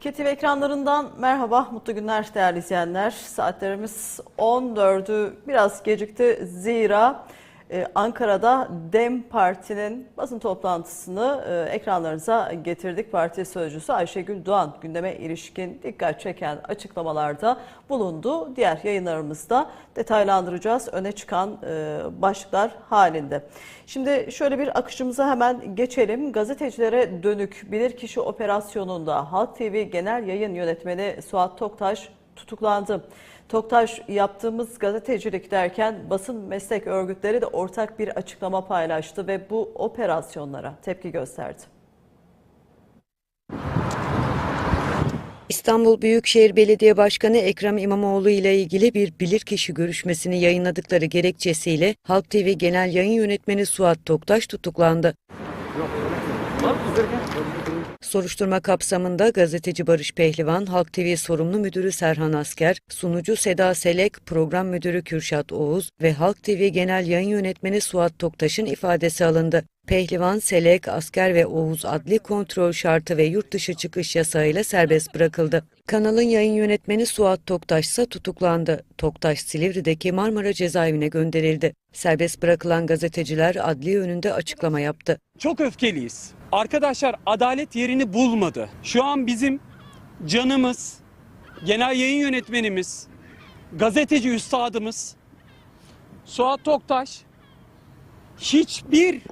TV ekranlarından merhaba, mutlu günler değerli izleyenler. Saatlerimiz 14'ü biraz gecikti. Zira Ankara'da DEM Parti'nin basın toplantısını e, ekranlarınıza getirdik. Parti sözcüsü Ayşegül Doğan gündeme ilişkin dikkat çeken açıklamalarda bulundu. Diğer yayınlarımızda detaylandıracağız öne çıkan e, başlıklar halinde. Şimdi şöyle bir akışımıza hemen geçelim. Gazetecilere dönük bilirkişi operasyonunda Halk TV Genel Yayın Yönetmeni Suat Toktaş tutuklandı. Toktaş yaptığımız gazetecilik derken basın meslek örgütleri de ortak bir açıklama paylaştı ve bu operasyonlara tepki gösterdi. İstanbul Büyükşehir Belediye Başkanı Ekrem İmamoğlu ile ilgili bir bilirkişi görüşmesini yayınladıkları gerekçesiyle Halk TV Genel Yayın Yönetmeni Suat Toktaş tutuklandı. Soruşturma kapsamında gazeteci Barış Pehlivan, Halk TV sorumlu müdürü Serhan Asker, sunucu Seda Selek, program müdürü Kürşat Oğuz ve Halk TV Genel Yayın Yönetmeni Suat Toktaş'ın ifadesi alındı. Pehlivan, Selek, Asker ve Oğuz adli kontrol şartı ve yurt dışı çıkış yasağıyla serbest bırakıldı. Kanalın yayın yönetmeni Suat Toktaş ise tutuklandı. Toktaş Silivri'deki Marmara cezaevine gönderildi. Serbest bırakılan gazeteciler adli önünde açıklama yaptı. Çok öfkeliyiz. Arkadaşlar adalet yerini bulmadı. Şu an bizim canımız, genel yayın yönetmenimiz, gazeteci üstadımız Suat Toktaş hiçbir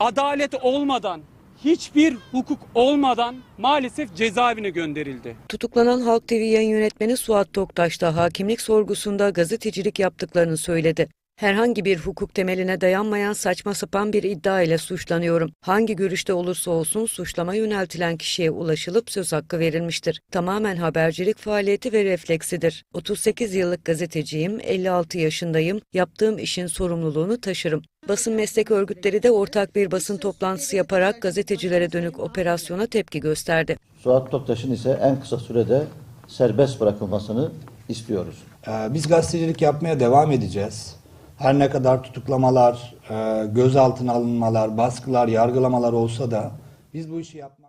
adalet olmadan, hiçbir hukuk olmadan maalesef cezaevine gönderildi. Tutuklanan Halk TV yayın yönetmeni Suat Toktaş da hakimlik sorgusunda gazetecilik yaptıklarını söyledi. Herhangi bir hukuk temeline dayanmayan saçma sapan bir iddia ile suçlanıyorum. Hangi görüşte olursa olsun suçlama yöneltilen kişiye ulaşılıp söz hakkı verilmiştir. Tamamen habercilik faaliyeti ve refleksidir. 38 yıllık gazeteciyim, 56 yaşındayım, yaptığım işin sorumluluğunu taşırım. Basın meslek örgütleri de ortak bir basın toplantısı yaparak gazetecilere dönük operasyona tepki gösterdi. Suat Toktaş'ın ise en kısa sürede serbest bırakılmasını istiyoruz. Ee, Biz gazetecilik yapmaya devam edeceğiz. Her ne kadar tutuklamalar, e, gözaltına alınmalar, baskılar, yargılamalar olsa da biz bu işi yapmak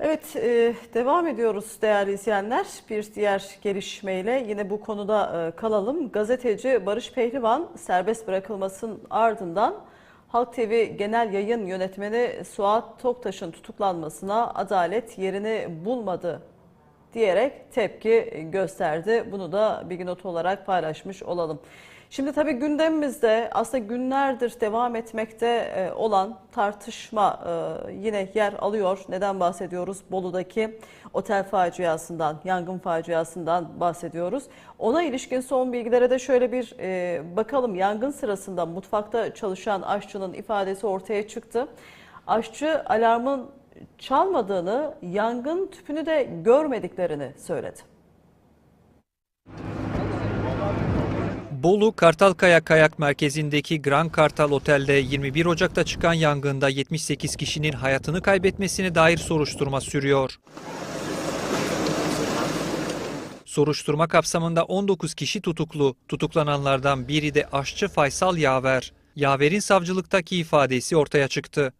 Evet, e, devam ediyoruz değerli izleyenler. Bir diğer gelişmeyle yine bu konuda e, kalalım. Gazeteci Barış Pehlivan serbest bırakılmasının ardından Halk TV Genel Yayın Yönetmeni Suat Toktaş'ın tutuklanmasına adalet yerini bulmadı diyerek tepki gösterdi. Bunu da bir not olarak paylaşmış olalım. Şimdi tabii gündemimizde aslında günlerdir devam etmekte e, olan tartışma e, yine yer alıyor. Neden bahsediyoruz? Bolu'daki otel faciasından, yangın faciasından bahsediyoruz. Ona ilişkin son bilgilere de şöyle bir e, bakalım. Yangın sırasında mutfakta çalışan aşçının ifadesi ortaya çıktı. Aşçı alarmın çalmadığını, yangın tüpünü de görmediklerini söyledi. Bolu Kartalkaya Kayak Merkezi'ndeki Grand Kartal Otel'de 21 Ocak'ta çıkan yangında 78 kişinin hayatını kaybetmesine dair soruşturma sürüyor. Soruşturma kapsamında 19 kişi tutuklu. Tutuklananlardan biri de aşçı Faysal Yaver. Yaver'in savcılıktaki ifadesi ortaya çıktı.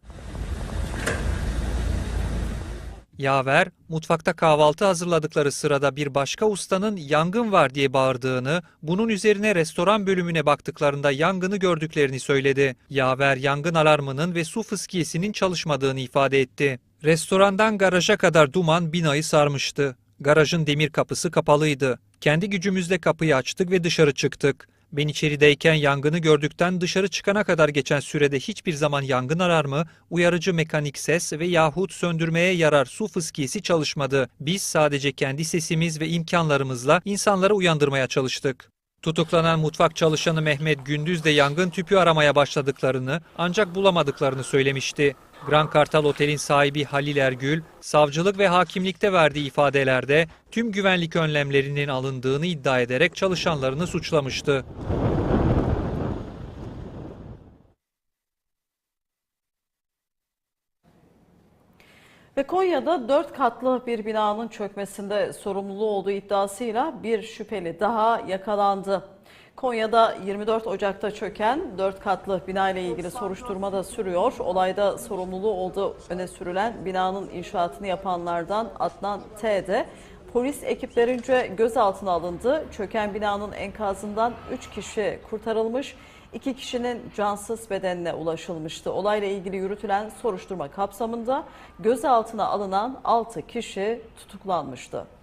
Yaver, mutfakta kahvaltı hazırladıkları sırada bir başka ustanın yangın var diye bağırdığını, bunun üzerine restoran bölümüne baktıklarında yangını gördüklerini söyledi. Yaver, yangın alarmının ve su fıskiyesinin çalışmadığını ifade etti. Restorandan garaja kadar duman binayı sarmıştı. Garajın demir kapısı kapalıydı. Kendi gücümüzle kapıyı açtık ve dışarı çıktık. Ben içerideyken yangını gördükten dışarı çıkana kadar geçen sürede hiçbir zaman yangın alarmı, uyarıcı mekanik ses ve yahut söndürmeye yarar su fıskiyesi çalışmadı. Biz sadece kendi sesimiz ve imkanlarımızla insanları uyandırmaya çalıştık. Tutuklanan mutfak çalışanı Mehmet Gündüz de yangın tüpü aramaya başladıklarını ancak bulamadıklarını söylemişti. Grand Kartal Otel'in sahibi Halil Ergül, savcılık ve hakimlikte verdiği ifadelerde tüm güvenlik önlemlerinin alındığını iddia ederek çalışanlarını suçlamıştı. Ve Konya'da dört katlı bir binanın çökmesinde sorumluluğu olduğu iddiasıyla bir şüpheli daha yakalandı. Konya'da 24 Ocak'ta çöken 4 katlı bina ile ilgili soruşturma da sürüyor. Olayda sorumluluğu olduğu öne sürülen binanın inşaatını yapanlardan Adnan T. de polis ekiplerince gözaltına alındı. Çöken binanın enkazından 3 kişi kurtarılmış. 2 kişinin cansız bedenine ulaşılmıştı. Olayla ilgili yürütülen soruşturma kapsamında gözaltına alınan 6 kişi tutuklanmıştı.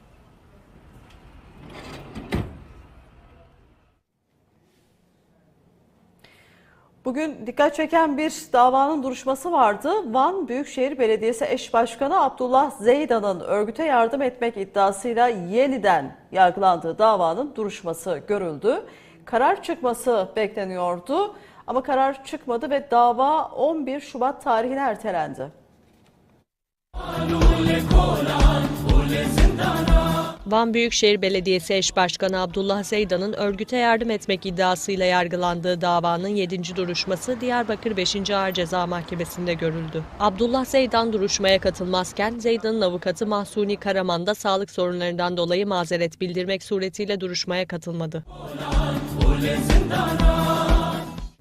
Bugün dikkat çeken bir davanın duruşması vardı. Van Büyükşehir Belediyesi Eş Başkanı Abdullah Zeydan'ın örgüte yardım etmek iddiasıyla yeniden yargılandığı davanın duruşması görüldü. Karar çıkması bekleniyordu ama karar çıkmadı ve dava 11 Şubat tarihine ertelendi. Van Büyükşehir Belediyesi Eş Başkanı Abdullah Zeydan'ın örgüte yardım etmek iddiasıyla yargılandığı davanın 7. duruşması Diyarbakır 5. Ağır Ceza Mahkemesi'nde görüldü. Abdullah Zeydan duruşmaya katılmazken Zeydan'ın avukatı Mahsuni Karaman da sağlık sorunlarından dolayı mazeret bildirmek suretiyle duruşmaya katılmadı.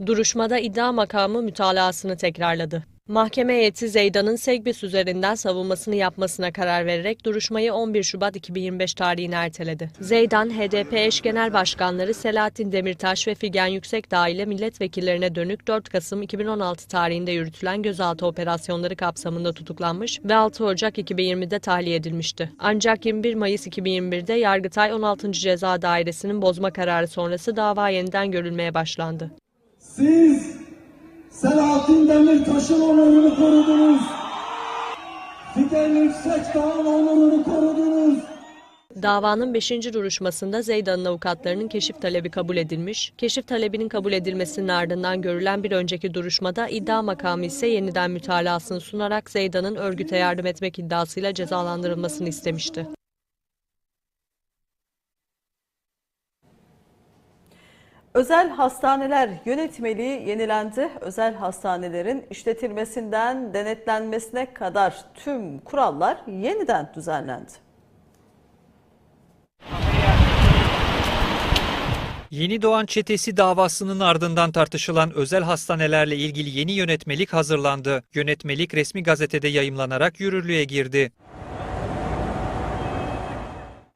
Duruşmada iddia makamı mütalasını tekrarladı. Mahkeme heyeti Zeydan'ın Segbis üzerinden savunmasını yapmasına karar vererek duruşmayı 11 Şubat 2025 tarihine erteledi. Zeydan, HDP eş genel başkanları Selahattin Demirtaş ve Figen Yüksekdağ ile milletvekillerine dönük 4 Kasım 2016 tarihinde yürütülen gözaltı operasyonları kapsamında tutuklanmış ve 6 Ocak 2020'de tahliye edilmişti. Ancak 21 Mayıs 2021'de Yargıtay 16. Ceza Dairesi'nin bozma kararı sonrası dava yeniden görülmeye başlandı. Siz Selahattin Demirtaş'ın onurunu korudunuz. Figen Yüksekdağ'ın onurunu korudunuz. Davanın 5. duruşmasında Zeydan'ın avukatlarının keşif talebi kabul edilmiş. Keşif talebinin kabul edilmesinin ardından görülen bir önceki duruşmada iddia makamı ise yeniden mütalasını sunarak Zeydan'ın örgüte yardım etmek iddiasıyla cezalandırılmasını istemişti. Özel hastaneler yönetmeliği yenilendi. Özel hastanelerin işletilmesinden denetlenmesine kadar tüm kurallar yeniden düzenlendi. Yeni Doğan Çetesi davasının ardından tartışılan özel hastanelerle ilgili yeni yönetmelik hazırlandı. Yönetmelik resmi gazetede yayımlanarak yürürlüğe girdi.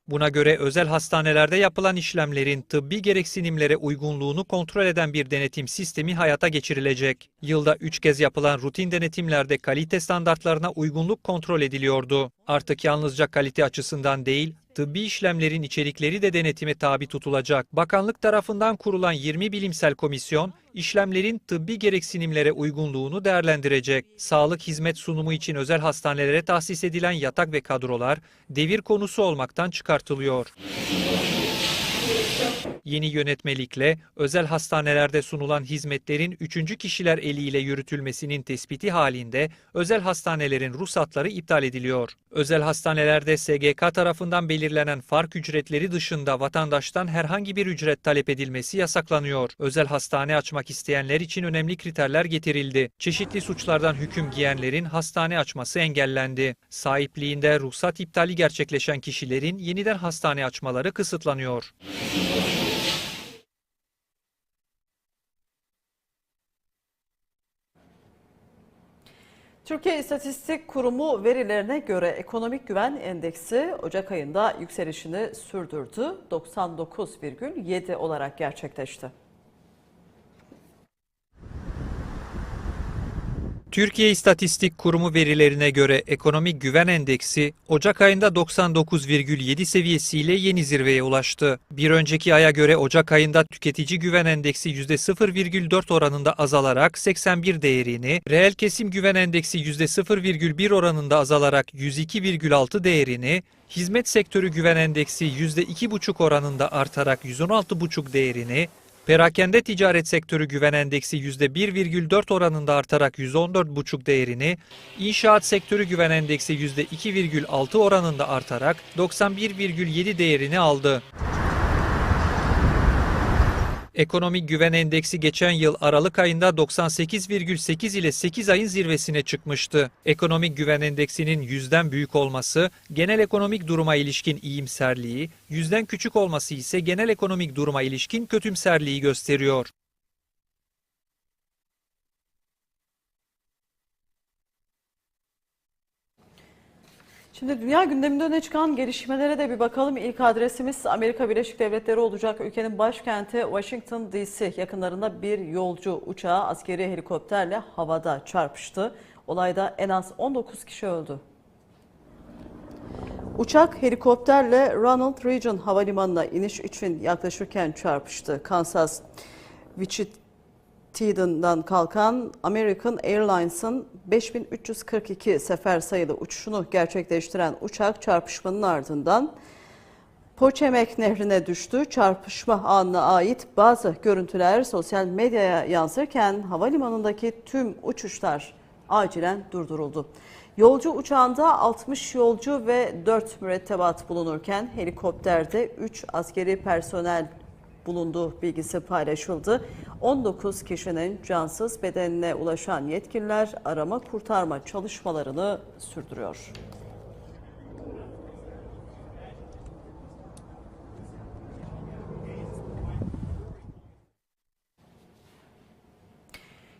Buna göre özel hastanelerde yapılan işlemlerin tıbbi gereksinimlere uygunluğunu kontrol eden bir denetim sistemi hayata geçirilecek. Yılda 3 kez yapılan rutin denetimlerde kalite standartlarına uygunluk kontrol ediliyordu. Artık yalnızca kalite açısından değil, tıbbi işlemlerin içerikleri de denetime tabi tutulacak. Bakanlık tarafından kurulan 20 bilimsel komisyon, işlemlerin tıbbi gereksinimlere uygunluğunu değerlendirecek. Sağlık hizmet sunumu için özel hastanelere tahsis edilen yatak ve kadrolar devir konusu olmaktan çıkartılıyor. Yeni yönetmelikle özel hastanelerde sunulan hizmetlerin üçüncü kişiler eliyle yürütülmesinin tespiti halinde özel hastanelerin ruhsatları iptal ediliyor. Özel hastanelerde SGK tarafından belirlenen fark ücretleri dışında vatandaştan herhangi bir ücret talep edilmesi yasaklanıyor. Özel hastane açmak isteyenler için önemli kriterler getirildi. Çeşitli suçlardan hüküm giyenlerin hastane açması engellendi. Sahipliğinde ruhsat iptali gerçekleşen kişilerin yeniden hastane açmaları kısıtlanıyor. Türkiye İstatistik Kurumu verilerine göre ekonomik güven endeksi Ocak ayında yükselişini sürdürdü. 99,7 olarak gerçekleşti. Türkiye İstatistik Kurumu verilerine göre ekonomik güven endeksi Ocak ayında 99,7 seviyesiyle yeni zirveye ulaştı. Bir önceki aya göre Ocak ayında tüketici güven endeksi %0,4 oranında azalarak 81 değerini, reel kesim güven endeksi %0,1 oranında azalarak 102,6 değerini, hizmet sektörü güven endeksi %2,5 oranında artarak 116,5 değerini, Perakende ticaret sektörü güven endeksi %1,4 oranında artarak 114,5 değerini, inşaat sektörü güven endeksi %2,6 oranında artarak 91,7 değerini aldı. Ekonomik güven endeksi geçen yıl Aralık ayında 98,8 ile 8 ayın zirvesine çıkmıştı. Ekonomik güven endeksinin yüzden büyük olması, genel ekonomik duruma ilişkin iyimserliği, yüzden küçük olması ise genel ekonomik duruma ilişkin kötümserliği gösteriyor. Şimdi dünya gündeminde öne çıkan gelişmelere de bir bakalım. İlk adresimiz Amerika Birleşik Devletleri olacak. Ülkenin başkenti Washington DC yakınlarında bir yolcu uçağı askeri helikopterle havada çarpıştı. Olayda en az 19 kişi öldü. Uçak helikopterle Ronald Reagan Havalimanı'na iniş için yaklaşırken çarpıştı. Kansas Wichita'dan kalkan American Airlines'ın 5342 sefer sayılı uçuşunu gerçekleştiren uçak çarpışmanın ardından Poçemek Nehri'ne düştü. Çarpışma anına ait bazı görüntüler sosyal medyaya yansırken havalimanındaki tüm uçuşlar acilen durduruldu. Yolcu uçağında 60 yolcu ve 4 mürettebat bulunurken helikopterde 3 askeri personel bulunduğu bilgisi paylaşıldı. 19 kişinin cansız bedenine ulaşan yetkililer arama kurtarma çalışmalarını sürdürüyor.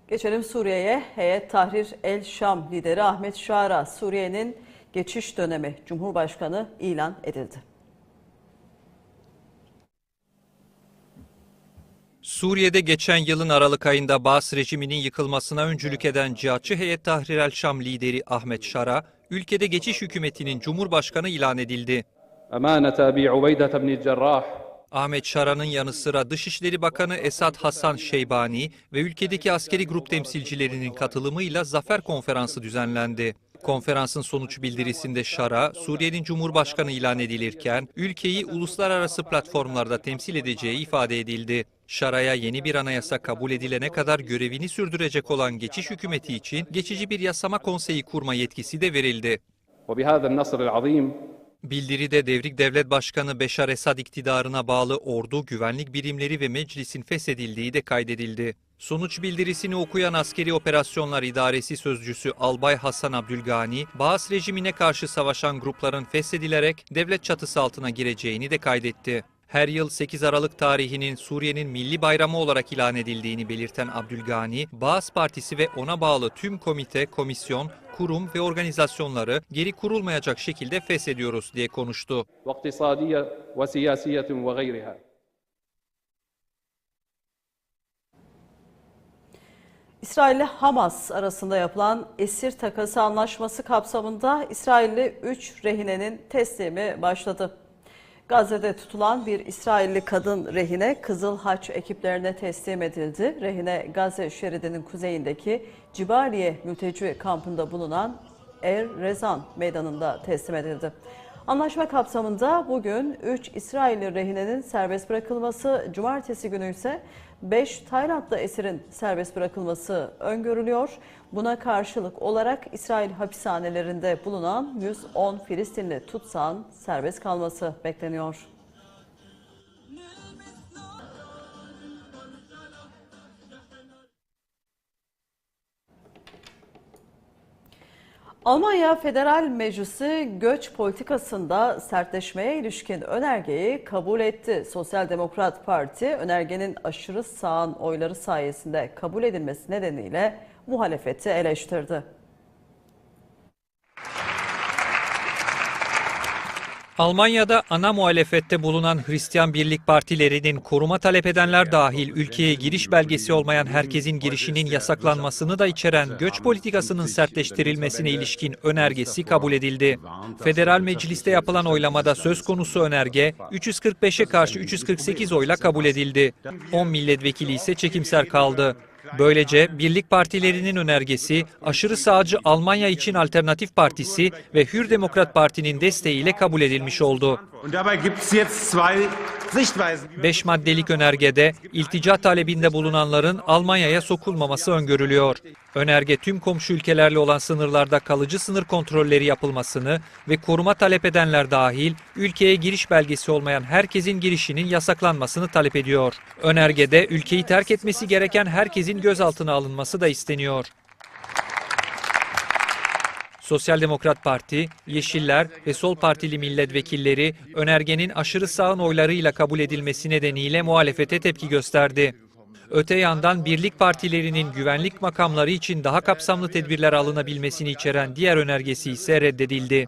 Geçelim Suriye'ye. Heyet Tahrir El Şam lideri Ahmet Şara, Suriye'nin geçiş dönemi Cumhurbaşkanı ilan edildi. Suriye'de geçen yılın Aralık ayında Baas rejiminin yıkılmasına öncülük eden cihatçı heyet Tahrir el-Şam lideri Ahmet Şara, ülkede geçiş hükümetinin cumhurbaşkanı ilan edildi. Ahmet Şara'nın yanı sıra Dışişleri Bakanı Esad Hasan Şeybani ve ülkedeki askeri grup temsilcilerinin katılımıyla zafer konferansı düzenlendi. Konferansın sonuç bildirisinde Şara, Suriye'nin Cumhurbaşkanı ilan edilirken ülkeyi uluslararası platformlarda temsil edeceği ifade edildi. Şaraya yeni bir anayasa kabul edilene kadar görevini sürdürecek olan geçiş hükümeti için geçici bir yasama konseyi kurma yetkisi de verildi. Bildiride Devrik Devlet Başkanı Beşar Esad iktidarına bağlı ordu, güvenlik birimleri ve meclisin feshedildiği de kaydedildi. Sonuç bildirisini okuyan Askeri Operasyonlar İdaresi Sözcüsü Albay Hasan Abdülgani, Baas rejimine karşı savaşan grupların feshedilerek devlet çatısı altına gireceğini de kaydetti her yıl 8 Aralık tarihinin Suriye'nin milli bayramı olarak ilan edildiğini belirten Abdülgani, Baas Partisi ve ona bağlı tüm komite, komisyon, kurum ve organizasyonları geri kurulmayacak şekilde feshediyoruz diye konuştu. İsrail ile Hamas arasında yapılan esir takası anlaşması kapsamında İsrailli 3 rehinenin teslimi başladı. Gazze'de tutulan bir İsrailli kadın rehine Kızıl Haç ekiplerine teslim edildi. Rehine Gazze şeridinin kuzeyindeki Cibaliye mülteci kampında bulunan Er Rezan meydanında teslim edildi. Anlaşma kapsamında bugün 3 İsrailli rehinenin serbest bırakılması, cumartesi günü ise 5 Taylandlı esirin serbest bırakılması öngörülüyor. Buna karşılık olarak İsrail hapishanelerinde bulunan 110 Filistinli tutsağın serbest kalması bekleniyor. Almanya Federal Meclisi göç politikasında sertleşmeye ilişkin önergeyi kabul etti. Sosyal Demokrat Parti önergenin aşırı sağın oyları sayesinde kabul edilmesi nedeniyle muhalefeti eleştirdi. Almanya'da ana muhalefette bulunan Hristiyan Birlik Partilerinin koruma talep edenler dahil ülkeye giriş belgesi olmayan herkesin girişinin yasaklanmasını da içeren göç politikasının sertleştirilmesine ilişkin önergesi kabul edildi. Federal Meclis'te yapılan oylamada söz konusu önerge 345'e karşı 348 oyla kabul edildi. 10 milletvekili ise çekimser kaldı. Böylece birlik partilerinin önergesi, aşırı sağcı Almanya için Alternatif Partisi ve Hür Demokrat Parti'nin desteğiyle kabul edilmiş oldu. Beş maddelik önergede iltica talebinde bulunanların Almanya'ya sokulmaması öngörülüyor. Önerge tüm komşu ülkelerle olan sınırlarda kalıcı sınır kontrolleri yapılmasını ve koruma talep edenler dahil ülkeye giriş belgesi olmayan herkesin girişinin yasaklanmasını talep ediyor. Önergede ülkeyi terk etmesi gereken herkesin gözaltına alınması da isteniyor. Sosyal Demokrat Parti, Yeşiller ve Sol Partili milletvekilleri önergenin aşırı sağın oylarıyla kabul edilmesi nedeniyle muhalefete tepki gösterdi. Öte yandan birlik partilerinin güvenlik makamları için daha kapsamlı tedbirler alınabilmesini içeren diğer önergesi ise reddedildi.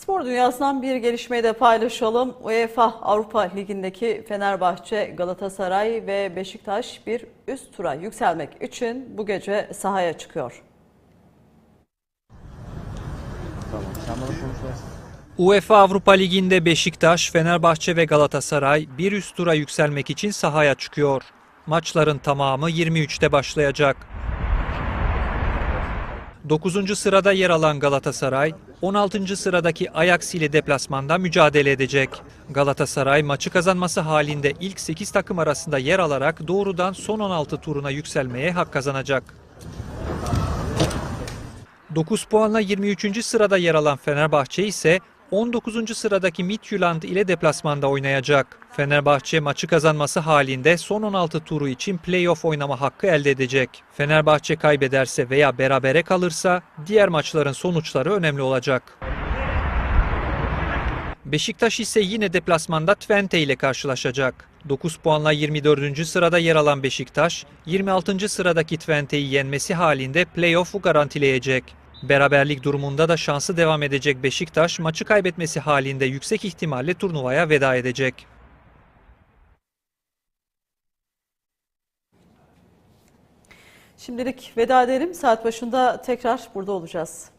Spor dünyasından bir gelişmeyi de paylaşalım. UEFA Avrupa Ligi'ndeki Fenerbahçe, Galatasaray ve Beşiktaş bir üst tura yükselmek için bu gece sahaya çıkıyor. UEFA Avrupa Ligi'nde Beşiktaş, Fenerbahçe ve Galatasaray bir üst tura yükselmek için sahaya çıkıyor. Maçların tamamı 23'te başlayacak. 9. sırada yer alan Galatasaray, 16. sıradaki Ajax ile deplasmanda mücadele edecek. Galatasaray maçı kazanması halinde ilk 8 takım arasında yer alarak doğrudan son 16 turuna yükselmeye hak kazanacak. 9 puanla 23. sırada yer alan Fenerbahçe ise 19. sıradaki Midtjylland ile deplasmanda oynayacak. Fenerbahçe maçı kazanması halinde son 16 turu için playoff oynama hakkı elde edecek. Fenerbahçe kaybederse veya berabere kalırsa diğer maçların sonuçları önemli olacak. Beşiktaş ise yine deplasmanda Twente ile karşılaşacak. 9 puanla 24. sırada yer alan Beşiktaş, 26. sıradaki Twente'yi yenmesi halinde playoff'u garantileyecek. Beraberlik durumunda da şansı devam edecek Beşiktaş maçı kaybetmesi halinde yüksek ihtimalle turnuvaya veda edecek. Şimdilik veda edelim. Saat başında tekrar burada olacağız.